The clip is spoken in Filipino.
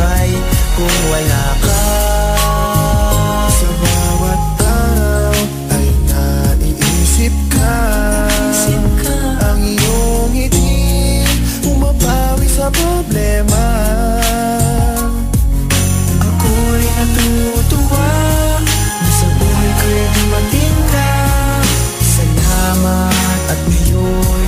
buhay kung wala ka. Sa bawat araw ay naiisip ka, Isip ka. Ang iyong ngiti Pumapawi sa problema. Ako'y natutuwa Na sa buhay ko'y dumating ka. Salamat at ngayon